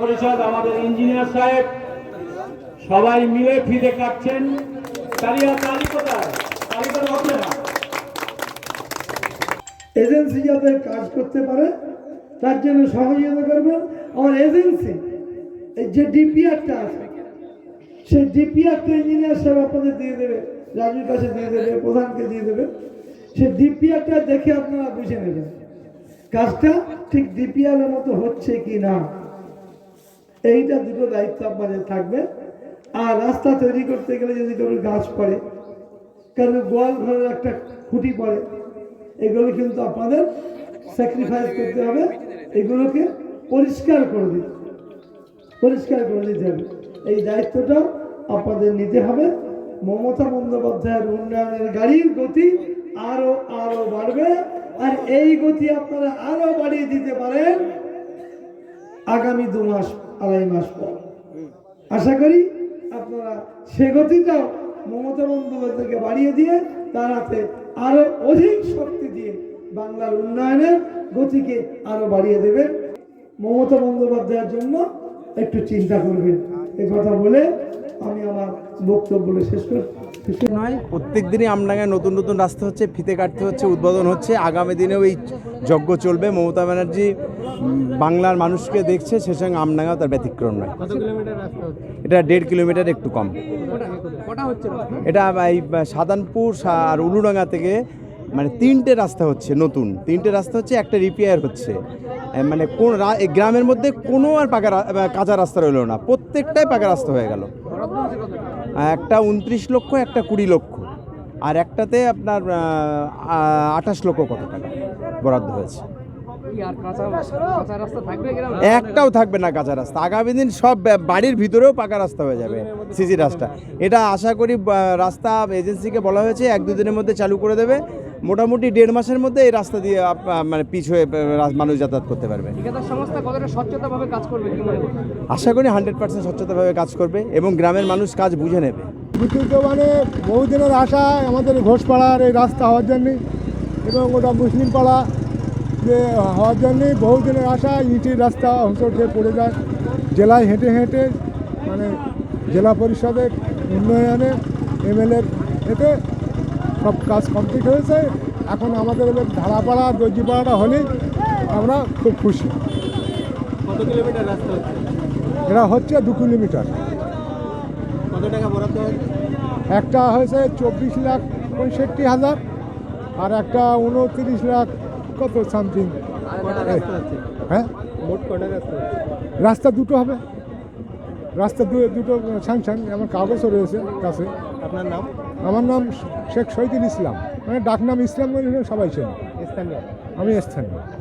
পরিষদ আমাদের ইঞ্জিনিয়ার সাহেব, সবাই মিলে ফিরে কাটছেন তালিয়া, তালি এজেন্সি যাতে কাজ করতে পারে, তার জন্য সহযোগিতা করবেন আমার এজেন্সি, এই যে ডিপিআরটা আছে, সেই ডিপিআরটা ইঞ্জিনিয়ার সাহেব আপনাদের দিয়ে দেবে রাজুর কাছে দিয়ে দেবে, প্রধানকে দিয়ে দেবে। সেই ডিপিআরটা দেখে আপনারা বুঝে নেবেন। কাজটা ঠিক ডিপিআর এর মতো হচ্ছে কি না। এইটা দুটো দায়িত্ব আপনাদের থাকবে। আর রাস্তা তৈরি করতে গেলে যদি কোনো গাছ পড়ে কারণ গোয়াল ঘরের একটা খুঁটি পড়ে, এগুলো কিন্তু আপনাদের স্যাক্রিফাইস করতে হবে। এগুলোকে পরিষ্কার করে দিতে পরিষ্কার করে দিতে হবে। এই দায়িত্বটা আপনাদের নিতে হবে। মমতা বন্দ্যোপাধ্যায়ের উন্নয়নের গাড়ির গতি আরও আরও বাড়বে। আর এই গতি আপনারা আরও বাড়িয়ে দিতে পারেন আগামী দু মাস আড়াই মাস পর। আশা করি আপনারা সে গতিটাও মমতা বন্দ্যোপাধ্যায়কে বাড়িয়ে দিয়ে তার হাতে আরও অধিক শক্তি দিয়ে বাংলার উন্নয়নের গতিকে আরও বাড়িয়ে দেবেন। মমতা বন্দ্যোপাধ্যায়ের জন্য একটু চিন্তা করবেন। কথা বলে আমি আমার বক্তব্য শেষ করছি নয় প্রত্যেক দিনই আমডাঙ্গায় নতুন নতুন রাস্তা হচ্ছে ফিতে কাটতে হচ্ছে উদ্বোধন হচ্ছে। আগামী দিনেও এই যজ্ঞ চলবে। মমতা ব্যানার্জি বাংলার মানুষকে দেখছে সে সঙ্গে আমডাঙ্গাও তার ব্যতিক্রম নয়। এটা দেড় কিলোমিটার একটু কম। এটা এই সাদানপুর আর উলুডাঙ্গা থেকে মানে তিনটে রাস্তা হচ্ছে নতুন। তিনটে রাস্তা হচ্ছে একটা রিপেয়ার হচ্ছে। মানে কোন গ্রামের মধ্যে কোনো আর পাকা কাঁচা রাস্তা রইল না। প্রত্যেকটাই পাকা রাস্তা হয়ে গেল। একটা উনত্রিশ লক্ষ, একটা কুড়ি লক্ষ। আর একটাতে আপনার আঠাশ লক্ষ কত টাকা বরাদ্দ হয়েছে। একটাও থাকবে না কাঁচা রাস্তা। আগামী দিন সব বাড়ির ভিতরেও পাকা রাস্তা হয়ে যাবে সিসি রাস্তা। এটা আশা করি রাস্তা এজেন্সিকে বলা হয়েছে, এক দুদিনের মধ্যে চালু করে দেবে। মোটামুটি দেড় মাসের মধ্যে এই রাস্তা দিয়ে মানে পিচ হয়ে মানুষ যাতায়াত করতে পারবে। সংস্থা কতটা স্বচ্ছতাভাবে কাজ করবে মনে আশা করি হান্ড্রেড পার্সেন্ট স্বচ্ছতাভাবে কাজ করবে এবং গ্রামের মানুষ কাজ বুঝে নেবে। বিদ্যুৎ মানে বহুদিনের আশা আমাদের ঘোষপাড়ার এই রাস্তা হওয়ার জন্যে এবং ওটা মুসলিম পাড়া যে হওয়ার জন্যে বহুদিনের আশা ইটির রাস্তা হোঁচট খেয়ে পড়ে যায়। জেলায় হেঁটে হেঁটে মানে জেলা পরিষদের উন্নয়নে এমএলএর এতে সব কাজ কমপ্লিট হয়েছে। এখন আমাদের ধারাপাড়া দর্জিপাড়াটা হলেই আমরা খুব খুশি। কত কিলোমিটার রাস্তা হচ্ছে? এরা হচ্ছে দু কিলোমিটার। কত টাকা বরাদ্দ একটা হয়েছে চব্বিশ লাখ পঁয়ষট্টি হাজার আর একটা উনত্রিশ লাখ কত সামথিং হ্যাঁ? রাস্তা দুটো হবে। রাস্তা দুটো স্যাংশন আমার কাগজও রয়েছে কাছে। আপনার নাম? আমার নাম শেখ শহীদুল ইসলাম। মানে ডাকনাম ইসলাম সবাই ছিল আমি স্থানীয়।